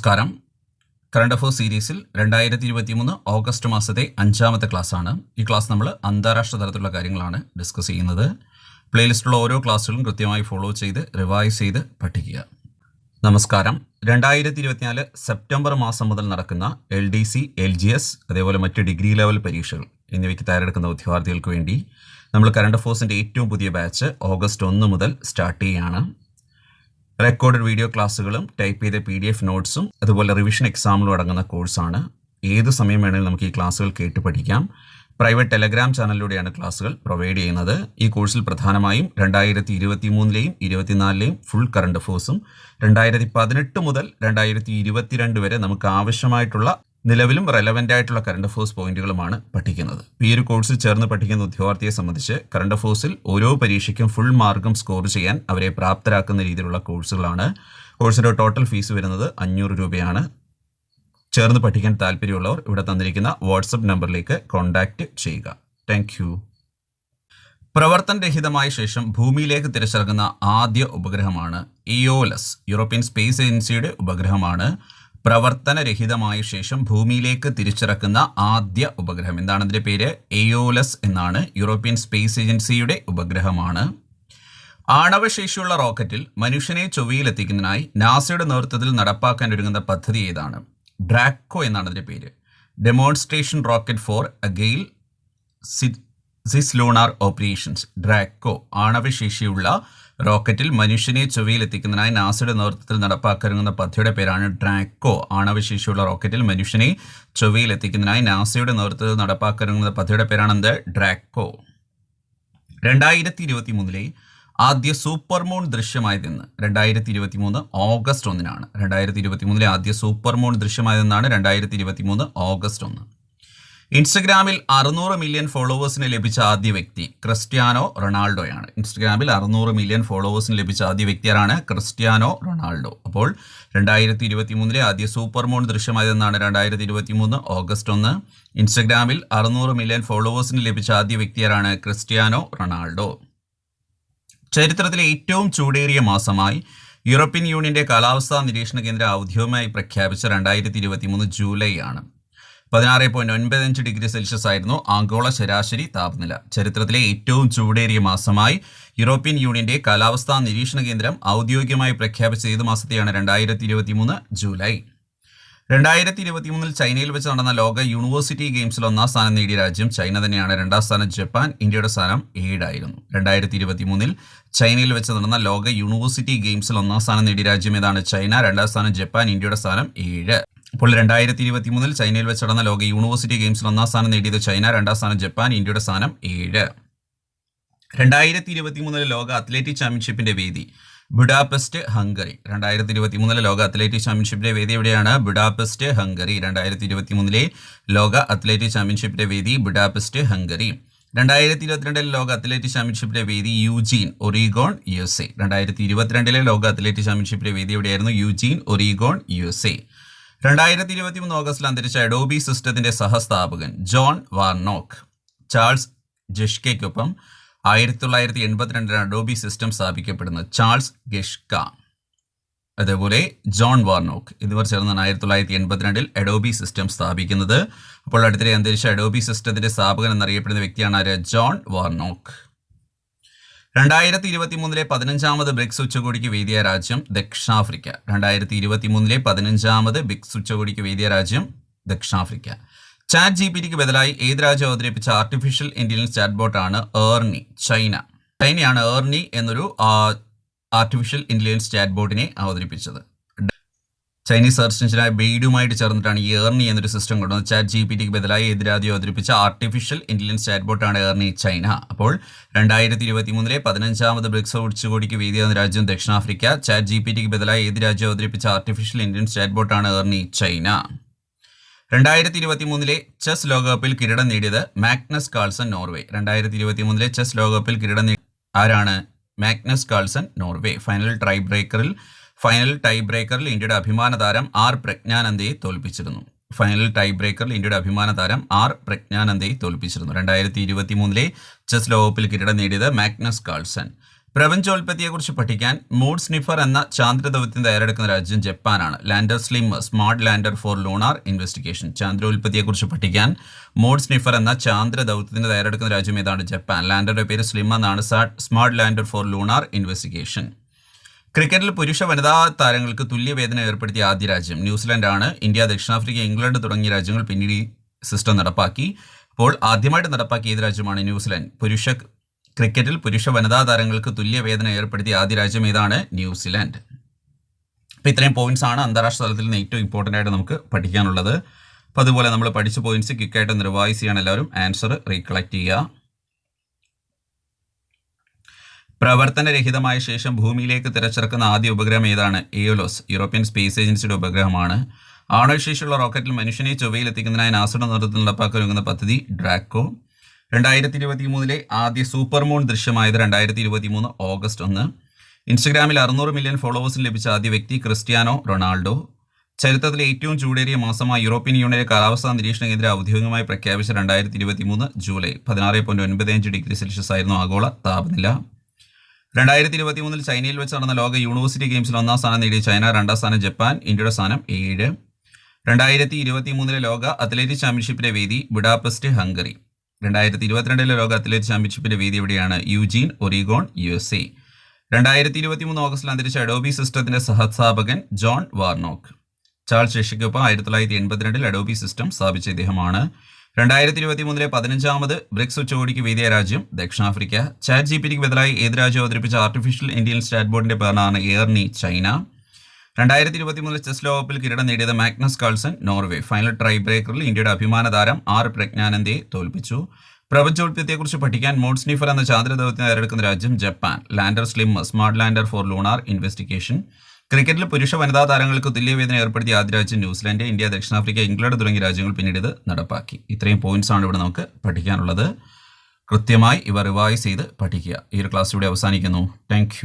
നമസ്കാരം. Current affairs സീരീസിൽ രണ്ടായിരത്തി ഇരുപത്തി മൂന്ന് ഓഗസ്റ്റ് മാസത്തെ അഞ്ചാമത്തെ ക്ലാസ്സാണ്. ഈ ക്ലാസ് നമ്മൾ അന്താരാഷ്ട്ര തലത്തിലുള്ള കാര്യങ്ങളാണ് ഡിസ്കസ് ചെയ്യുന്നത്. പ്ലേലിസ്റ്റിലുള്ള ഓരോ ക്ലാസ്സുകളും കൃത്യമായി ഫോളോ ചെയ്ത് റിവൈസ് ചെയ്ത് പഠിക്കുക. നമസ്കാരം. രണ്ടായിരത്തി ഇരുപത്തിനാല് സെപ്റ്റംബർ മാസം മുതൽ നടക്കുന്ന L D C L G S അതേപോലെ മറ്റ് ഡിഗ്രി ലെവൽ പരീക്ഷകൾ എന്നിവയ്ക്ക് തയ്യാറെടുക്കുന്ന ഉദ്യോഗാർത്ഥികൾക്ക് വേണ്ടി നമ്മൾ കറണ്ട് അഫേഴ്സിന്റെ ഏറ്റവും പുതിയ ബാച്ച് ഓഗസ്റ്റ് ഒന്ന് മുതൽ സ്റ്റാർട്ട് ചെയ്യുകയാണ്. റെക്കോർഡഡ് വീഡിയോ ക്ലാസ്സുകളും ടൈപ്പ് ചെയ്ത പി ഡി എഫ് നോട്ട്സും അതുപോലെ റിവിഷൻ എക്സാമിലും അടങ്ങുന്ന കോഴ്സാണ് ഏത് സമയം വേണമെങ്കിലും നമുക്ക് ഈ ക്ലാസ്സുകൾ കേട്ട് പഠിക്കാം. പ്രൈവറ്റ് ടെലഗ്രാം ചാനലിലൂടെയാണ് ക്ലാസ്സുകൾ പ്രൊവൈഡ് ചെയ്യുന്നത്. ഈ കോഴ്സിൽ പ്രധാനമായും രണ്ടായിരത്തി ഇരുപത്തി മൂന്നിലെയും ഇരുപത്തിനാലിലെയും ഫുൾ കറണ്ട് അഫേഴ്സും രണ്ടായിരത്തി പതിനെട്ട് മുതൽ രണ്ടായിരത്തി ഇരുപത്തിരണ്ട് വരെ നമുക്ക് ആവശ്യമായിട്ടുള്ള നിലവിലും റെലവന്റ് ആയിട്ടുള്ള കറണ്ട് അഫേഴ്സ് പോയിന്റുകളുമാണ് പഠിക്കുന്നത്. ഈ ഒരു കോഴ്സിൽ ചേർന്ന് പഠിക്കുന്ന ഉദ്യോഗാർത്ഥിയെ സംബന്ധിച്ച് കറണ്ട് അഫേഴ്സിൽ ഓരോ പരീക്ഷയ്ക്കും ഫുൾ മാർക്കും സ്കോർ ചെയ്യാൻ അവരെ പ്രാപ്തരാക്കുന്ന രീതിയിലുള്ള കോഴ്സുകളാണ് കോഴ്സിന്റെ ടോട്ടൽ ഫീസ് വരുന്നത് അഞ്ഞൂറ് രൂപയാണ്. ചേർന്ന് പഠിക്കാൻ താല്പര്യമുള്ളവർ ഇവിടെ തന്നിരിക്കുന്ന വാട്സപ്പ് നമ്പറിലേക്ക് കോൺടാക്റ്റ് ചെയ്യുക. താങ്ക് പ്രവർത്തനരഹിതമായ ശേഷം ഭൂമിയിലേക്ക് തിരിച്ചിറങ്ങുന്ന ആദ്യ ഉപഗ്രഹമാണ് ഇയോലസ് യൂറോപ്യൻ സ്പേസ് ഏജൻസിയുടെ ഉപഗ്രഹമാണ്. പ്രവർത്തനരഹിതമായ ശേഷം ഭൂമിയിലേക്ക് തിരിച്ചിറക്കുന്ന ആദ്യ ഉപഗ്രഹം. എന്താണ് അതിന്റെ പേര്? എയോലസ് എന്നാണ്. യൂറോപ്യൻ സ്പേസ് ഏജൻസിയുടെ ഉപഗ്രഹമാണ്. ആണവശേഷിയുള്ള റോക്കറ്റിൽ മനുഷ്യനെ ചൊവ്വയിലെത്തിക്കുന്നതിനായി നാസയുടെ നേതൃത്വത്തിൽ നടപ്പാക്കാൻ ഒരുങ്ങുന്ന പദ്ധതി ഏതാണ്? ഡ്രാക്കോ എന്നാണ് അതിന്റെ പേര്. Demonstration rocket for agile cislunar operations DRACO ആണവശേഷിയുള്ള റോക്കറ്റിൽ മനുഷ്യനെ ചൊവ്വയിലെത്തിക്കുന്നതിനായി നാസയുടെ നേതൃത്വത്തിൽ നടപ്പാക്കിറങ്ങുന്ന പദ്ധതിയുടെ പേരാണ് ഡ്രാക്കോ. ആണവശേഷിയുള്ള റോക്കറ്റിൽ മനുഷ്യനെ ചൊവ്വയിലെത്തിക്കുന്നതിനായി നാസയുടെ നേതൃത്വത്തിൽ നടപ്പാക്കിറങ്ങുന്ന പദ്ധതിയുടെ പേരാണ് എന്ത് ഡ്രാക്കോ. രണ്ടായിരത്തി ഇരുപത്തി മൂന്നിലെ ആദ്യ സൂപ്പർ മൂൺ ദൃശ്യമായതെന്ന് രണ്ടായിരത്തി ഇരുപത്തി മൂന്ന് ഓഗസ്റ്റ് ഒന്നിനാണ്. രണ്ടായിരത്തി ഇരുപത്തി മൂന്നിലെ ആദ്യ സൂപ്പർ മൂൺ ദൃശ്യമായതെന്നാണ് രണ്ടായിരത്തി ഇരുപത്തി മൂന്ന് ഓഗസ്റ്റ് ഒന്ന്. ഇൻസ്റ്റഗ്രാമിൽ അറുന്നൂറ് മില്യൺ ഫോളോവേഴ്സിന് ലഭിച്ച ആദ്യ വ്യക്തി ക്രിസ്ത്യാനോ റൊണാൾഡോയാണ്. ഇൻസ്റ്റഗ്രാമിൽ അറുന്നൂറ് മില്യൺ ഫോളോവേഴ്സിന് ലഭിച്ച ആദ്യ വ്യക്തിയാരാണ് ക്രിസ്ത്യാനോ റൊണാൾഡോ. അപ്പോൾ രണ്ടായിരത്തി ഇരുപത്തി മൂന്നിലെ ആദ്യ സൂപ്പർ മൂൺ ദൃശ്യമായതെന്നാണ് രണ്ടായിരത്തി ഇരുപത്തി മൂന്ന് ഓഗസ്റ്റ് ഒന്ന്. ഇൻസ്റ്റഗ്രാമിൽ അറുന്നൂറ് മില്യൺ ഫോളോവേഴ്സിന് ലഭിച്ച ആദ്യ വ്യക്തിയാരാണ് ക്രിസ്ത്യാനോ റൊണാൾഡോ. ചരിത്രത്തിലെ ഏറ്റവും ചൂടേറിയ മാസമായി യൂറോപ്യൻ യൂണിയന്റെ കാലാവസ്ഥാ നിരീക്ഷണ കേന്ദ്രം ഔദ്യോഗികമായി പ്രഖ്യാപിച്ച രണ്ടായിരത്തി ഇരുപത്തി മൂന്ന് ജൂലൈ ആണ് പതിനാറ് പോയിന്റ് ഒൻപത് അഞ്ച് ഡിഗ്രി സെൽഷ്യസ് ആയിരുന്നു ആഗോള ശരാശരി താപനില. ചരിത്രത്തിലെ ഏറ്റവും ചൂടേറിയ മാസമായി യൂറോപ്യൻ യൂണിയന്റെ കാലാവസ്ഥാ നിരീക്ഷണ കേന്ദ്രം ഔദ്യോഗികമായി പ്രഖ്യാപിച്ച ഏത് മാസത്തെയാണ്? രണ്ടായിരത്തി ഇരുപത്തി മൂന്ന് ജൂലൈ. രണ്ടായിരത്തി ഇരുപത്തി മൂന്നിൽ ചൈനയിൽ വെച്ച് നടന്ന ലോക യൂണിവേഴ്സിറ്റി ഗെയിംസിൽ ഒന്നാം സ്ഥാനം നേടിയ രാജ്യം ചൈന തന്നെയാണ്. രണ്ടാം സ്ഥാനം ജപ്പാൻ ഇന്ത്യയുടെ സ്ഥാനം ഏഴായിരുന്നു രണ്ടായിരത്തി ഇരുപത്തി മൂന്നിൽ ചൈനയിൽ വെച്ച് നടന്ന ലോക യൂണിവേഴ്സിറ്റി ഗെയിംസിൽ ഒന്നാം സ്ഥാനം നേടിയ രാജ്യം ഏതാണ്? ചൈന രണ്ടാം സ്ഥാനം ജപ്പാൻ ഇന്ത്യയുടെ സ്ഥാനം ഏഴ്. ഇപ്പോൾ രണ്ടായിരത്തി ഇരുപത്തി മൂന്നിൽ ചൈനയിൽ വെച്ച് നടന്ന ലോക യൂണിവേഴ്സിറ്റി ഗെയിംസിൽ ഒന്നാം സ്ഥാനം നേടിയത് ചൈന രണ്ടാം സ്ഥാനം ജപ്പാൻ ഇന്ത്യയുടെ സ്ഥാനം ഏഴ്. രണ്ടായിരത്തി ഇരുപത്തി മൂന്നിലെ ലോക അത്ലറ്റിക് ചാമ്പ്യൻഷിപ്പിന്റെ വേദി ബുഡാപെസ്റ്റ് ഹംഗറി. രണ്ടായിരത്തി ഇരുപത്തി മൂന്നിലെ ലോക അത്ലറ്റിക് ചാമ്പ്യൻഷിപ്പിന്റെ വേദി എവിടെയാണ്? Budapest Hungary. രണ്ടായിരത്തി ഇരുപത്തി മൂന്നിലെ ലോക അത്ലറ്റിക് ചാമ്പ്യൻഷിപ്പിന്റെ വേദി ബുഡാപെസ്റ്റ് ഹംഗറി. രണ്ടായിരത്തി ഇരുപത്തിരണ്ടിലെ ലോക അത്ലറ്റിക് ചാമ്പ്യൻഷിപ്പിന്റെ വേദി Eugene Oregon U S A. രണ്ടായിരത്തി ഇരുപത്തിരണ്ടിലെ ലോക അത്ലറ്റിക് ചാമ്പ്യൻഷിപ്പിന്റെ വേദി എവിടെയായിരുന്നു? Eugene Oregon U S A. രണ്ടായിരത്തി ഇരുപത്തി മൂന്ന് ഓഗസ്റ്റിൽ അന്തരിച്ച അഡോബി സിസ്റ്റത്തിന്റെ സഹസ്ഥാപകൻ ജോൺ വാർനോക്ക് ചാൾസ് ജിഷ്കയ്ക്കൊപ്പം ആയിരത്തി തൊള്ളായിരത്തി എൺപത്തിരണ്ടിലാണ് അഡോബി സിസ്റ്റം സ്ഥാപിക്കപ്പെടുന്നത് ചാൾസ് ഗെഷ്ക അതേപോലെ ജോൺ വാർനോക്ക് എന്നിവർ ചേർന്നാണ് ആയിരത്തി തൊള്ളായിരത്തി എൺപത്തിരണ്ടിൽ അഡോബി സിസ്റ്റം സ്ഥാപിക്കുന്നത്. അപ്പോൾ അടുത്തിടെ അന്തരിച്ച അഡോബി സിസ്റ്റത്തിന്റെ സ്ഥാപകൻ എന്നറിയപ്പെടുന്ന വ്യക്തിയാണ് ആര്? ജോൺ വാർനോക്ക് രണ്ടായിരത്തി ഇരുപത്തി മൂന്നിലെ പതിനഞ്ചാമത് ബ്രിക്സ് ഉച്ചകോടിക്ക് വേദിയ രാജ്യം ദക്ഷിണാഫ്രിക്ക. രണ്ടായിരത്തി ഇരുപത്തി മൂന്നിലെ പതിനഞ്ചാമത് ബ്രിക്സ് ഉച്ചകോടിക്ക് വേദിയ രാജ്യം ദക്ഷിണാഫ്രിക്ക. ചാറ്റ് ജി പി ടിക്ക് ബദലായി ഏത് രാജ്യം അവതരിപ്പിച്ച ആർട്ടിഫിഷ്യൽ ഇന്റലിജൻസ് ചാറ്റ് ബോട്ടാണ് ഏർണി ചൈന. ചൈനയാണ് ഏർണി എന്നൊരു ആർട്ടിഫിഷ്യൽ ഇന്റലിജൻസ് ചാറ്റ് ബോട്ടിനെ അവതരിപ്പിച്ചത്. ചൈനീസ് സെർച്ച് എഞ്ചിനായ ബെയ്ഡുമായിട്ട് ചേർന്നിട്ടാണ് ഏർണി എന്നൊരു സിസ്റ്റം കൊണ്ടുവന്നത്. ചാറ്റ് ജി പി ടിക്ക് ബദലായി എതിരാദ്യം അവതരിപ്പിച്ച ആർട്ടിഫിഷ്യൽ ഇന്റലിജൻസ് ചാറ്റ്ബോട്ടാണ് ഏർണി ചൈന അപ്പോൾ രണ്ടായിരത്തി ഇരുപത്തി മൂന്നിലെ പതിനഞ്ചാമത് ബ്രിക്സ് ഉച്ചകോടിക്ക് വേദിയാകുന്ന രാജ്യം ദക്ഷിണാഫ്രിക്ക. ചാറ്റ് ജി പി ടിക്ക് ബദലായി ഏത് രാജ്യം അവതരിപ്പിച്ച ആർട്ടിഫിഷ്യൽ ഇന്റലിജൻസ് ചാറ്റ്ബോട്ടാണ് ഏർണി ചൈന രണ്ടായിരത്തി ഇരുപത്തി മൂന്നിലെ ചെസ് ലോകകപ്പിൽ കിരീടം നേടിയത് മാഗ്നസ് കാൾസൺ നോർവേ. രണ്ടായിരത്തി ഇരുപത്തി മൂന്നിലെ ചെസ് ലോകകപ്പിൽ കിരീടം നേടി ആരാണ്? Magnus Carlsen Norway. Final tie ബ്രേക്കറിൽ final tie ബ്രേക്കറിൽ ഇന്ത്യയുടെ അഭിമാന താരം ആർ പ്രജ്ഞാനന്ദയെ തോൽപ്പിച്ചിരുന്നു. ഫൈനൽ ടൈ ബ്രേക്കറിൽ ഇന്ത്യയുടെ അഭിമാന താരം ആർ പ്രജ്ഞാനന്ദയെ തോൽപ്പിച്ചിരുന്നു. രണ്ടായിരത്തി ഇരുപത്തി മൂന്നിലെ ചെസ് ലോകപ്പിൽ കിരീടം നേടിയത് മാഗ്നസ് കാൾസൺ. പ്രപഞ്ചോൽപത്തിയെക്കുറിച്ച് പഠിക്കാൻ മൂഡ് സ്നിഫർ എന്ന ചാന്ദ്രദൗത്യം തയ്യാറെടുക്കുന്ന രാജ്യം ജപ്പാനാണ്. Lander SLIM smart lander for lunar investigation ചാന്ദ്രോൽപത്തിയെക്കുറിച്ച് പഠിക്കാൻ മൂഡ് സ്നിഫർ എന്ന ചാന്ദ്രദൗത്യത്തിന് തയ്യാറെടുക്കുന്ന രാജ്യം ഏതാണ്? ജപ്പാൻ. ലാൻഡറുടെ പേര് സ്ലിം എന്നാണ്. Smart lander for lunar investigation ക്രിക്കറ്റിൽ പുരുഷ വനിതാ താരങ്ങൾക്ക് തുല്യ തുല്യവേതന ഏർപ്പെടുത്തിയ ആദ്യ രാജ്യം ന്യൂസിലൻഡാണ്. ഇന്ത്യ ദക്ഷിണാഫ്രിക്ക ഇംഗ്ലണ്ട് തുടങ്ങിയ രാജ്യങ്ങൾ പിന്നീട് ഈ സിസ്റ്റം നടപ്പാക്കി. അപ്പോൾ ആദ്യമായിട്ട് നടപ്പാക്കിയ ഏത് രാജ്യമാണ് ന്യൂസിലൻഡ്? പുരുഷ ക്രിക്കറ്റിൽ പുരുഷ വനിതാ താരങ്ങൾക്ക് തുല്യ തുല്യവേതന ഏർപ്പെടുത്തിയ ആദ്യ രാജ്യം ഏതാണ്? ന്യൂസിലാൻഡ്. അപ്പോൾ ഇത്രയും പോയിന്റ്സ് ആണ് അന്താരാഷ്ട്ര തലത്തിൽ നിന്ന് ഏറ്റവും ഇമ്പോർട്ടന്റ് ആയിട്ട് നമുക്ക് പഠിക്കാനുള്ളത്. അപ്പോൾ അതുപോലെ നമ്മൾ പഠിച്ച പോയിന്റ്സ് ക്വിക്കായിട്ട് റിവൈസ് ചെയ്യണം എല്ലാവരും ആൻസർ റീകളക്ട് ചെയ്യുക. പ്രവർത്തനരഹിതമായ ശേഷം ഭൂമിയിലേക്ക് തിരച്ചിറക്കുന്ന ആദ്യ ഉപഗ്രഹം ഏതാണ്? എയോലോസ് യൂറോപ്യൻ സ്പേസ് ഏജൻസിയുടെ ഉപഗ്രഹമാണ്. ആണവശേഷിയുള്ള റോക്കറ്റിൽ മനുഷ്യനെ ചൊവ്വയിൽ എത്തിക്കുന്നതിനായി നാസയുടെ നേതൃത്വത്തിൽ നടപ്പാക്കാൻ പദ്ധതി ഡ്രാക്കോ. രണ്ടായിരത്തി ഇരുപത്തി മൂന്നിലെ ആദ്യ സൂപ്പർ മൂൺ ദൃശ്യമായത് രണ്ടായിരത്തി ഇരുപത്തി മൂന്ന് ഓഗസ്റ്റ് ഒന്ന്. ഇൻസ്റ്റഗ്രാമിൽ അറുന്നൂറ് മില്യൺ ഫോളോവേഴ്സിന് ലഭിച്ച ആദ്യ വ്യക്തി ക്രിസ്ത്യാനോ റൊണാൾഡോ. ചരിത്രത്തിലെ ഏറ്റവും ചൂടേറിയ മാസമായി യൂറോപ്യൻ യൂണിയന്റെ കാലാവസ്ഥാ നിരീക്ഷണ കേന്ദ്രം ഔദ്യോഗികമായി പ്രഖ്യാപിച്ച രണ്ടായിരത്തി ഇരുപത്തി മൂന്ന് ജൂലൈ പതിനാറ് പോയിന്റ് ഒൻപത് അഞ്ച് ഡിഗ്രി സെൽഷ്യസ് ആയിരുന്നു ആഗോള താപനില. രണ്ടായിരത്തി ഇരുപത്തി മൂന്നിൽ ചൈനയിൽ വെച്ച് നടന്ന ലോക യൂണിവേഴ്സിറ്റി ഗെയിംസിൽ ഒന്നാം സ്ഥാനം നേടിയ ചൈന രണ്ടാം സ്ഥാനം ജപ്പാൻ ഇന്ത്യയുടെ സ്ഥാനം ഏഴ്. രണ്ടായിരത്തി ഇരുപത്തി മൂന്നിലെ ലോക അത്ലറ്റിക് ചാമ്പ്യൻഷിപ്പിന്റെ വേദി ബുഡാപെസ്റ്റ് ഹംഗറി. രണ്ടായിരത്തി ഇരുപത്തിരണ്ടിലെ ലോക അത്ലറ്റിക് ചാമ്പ്യൻഷിപ്പിന്റെ വേദി എവിടെയാണ്? Eugene Oregon U S A. രണ്ടായിരത്തി ഇരുപത്തി മൂന്ന് ഓഗസ്റ്റിൽ അന്തരിച്ച അഡോബി സിസ്റ്റത്തിന്റെ സഹസ്ഥാപകൻ ജോൺ വാർണോക്ക്. ചാൾസ് ശേഷിക്കൊപ്പം ആയിരത്തി തൊള്ളായിരത്തി എൺപത്തിരണ്ടിൽ അഡോബി സിസ്റ്റം സ്ഥാപിച്ച ഇദ്ദേഹമാണ്. രണ്ടായിരത്തി ഇരുപത്തി മൂന്നിലെ പതിനഞ്ചാമത് ബ്രിക്സ് ഉച്ചകോടിക്ക് വേദിയ രാജ്യം ദക്ഷിണാഫ്രിക്ക. ചാറ്റ് ജി പിക്ക് ബദലായി ഏത് രാജ്യം അവതരിപ്പിച്ച ആർട്ടിഫിഷ്യൽ ഇന്ത്യൻ സ്റ്റാറ്റ് ബോർഡിന്റെ പേരാണ് എയർനി ചൈന. രണ്ടായിരത്തി ഇരുപത്തി മൂന്നിൽ ചെസ് ലോകകപ്പിൽ കിരീടം നേടിയത് Magnus Carlsen Norway. Final tie ബ്രേക്കറിൽ ഇന്ത്യയുടെ അഭിമാന താരം ആർ പ്രജ്ഞാനന്ദയെ തോൽപ്പിച്ചു. പ്രപഞ്ചോൽപ്യത്തെക്കുറിച്ച് പഠിക്കാൻ മോൺസ്നിഫർ സ്നീഫർ എന്ന ചാന്ദ്രദൗത്യം നേരെടുക്കുന്ന രാജ്യം Japan. Lander SLIM smart lander for lunar investigation. ക്രിക്കറ്റിൽ പുരുഷ വനിതാ താരങ്ങൾക്ക് തുല്യവേതന ഏർപ്പെടുത്തിയ ആദ്യ രാജ്യം ന്യൂസിലാൻഡ് ഇന്ത്യ ദക്ഷിണാഫ്രിക്ക ഇംഗ്ലണ്ട് തുടങ്ങിയ രാജ്യങ്ങൾ പിന്നീട് ഇത് നടപ്പാക്കി. ഇത്രയും പോയിന്റ്സ് ആണ് ഇവിടെ നമുക്ക് പഠിക്കാനുള്ളത്. കൃത്യമായി ഇവ റിവൈസ് ചെയ്ത് പഠിക്കുക. ഈ ഒരു ക്ലാസ് ഇവിടെ അവസാനിക്കുന്നു. താങ്ക്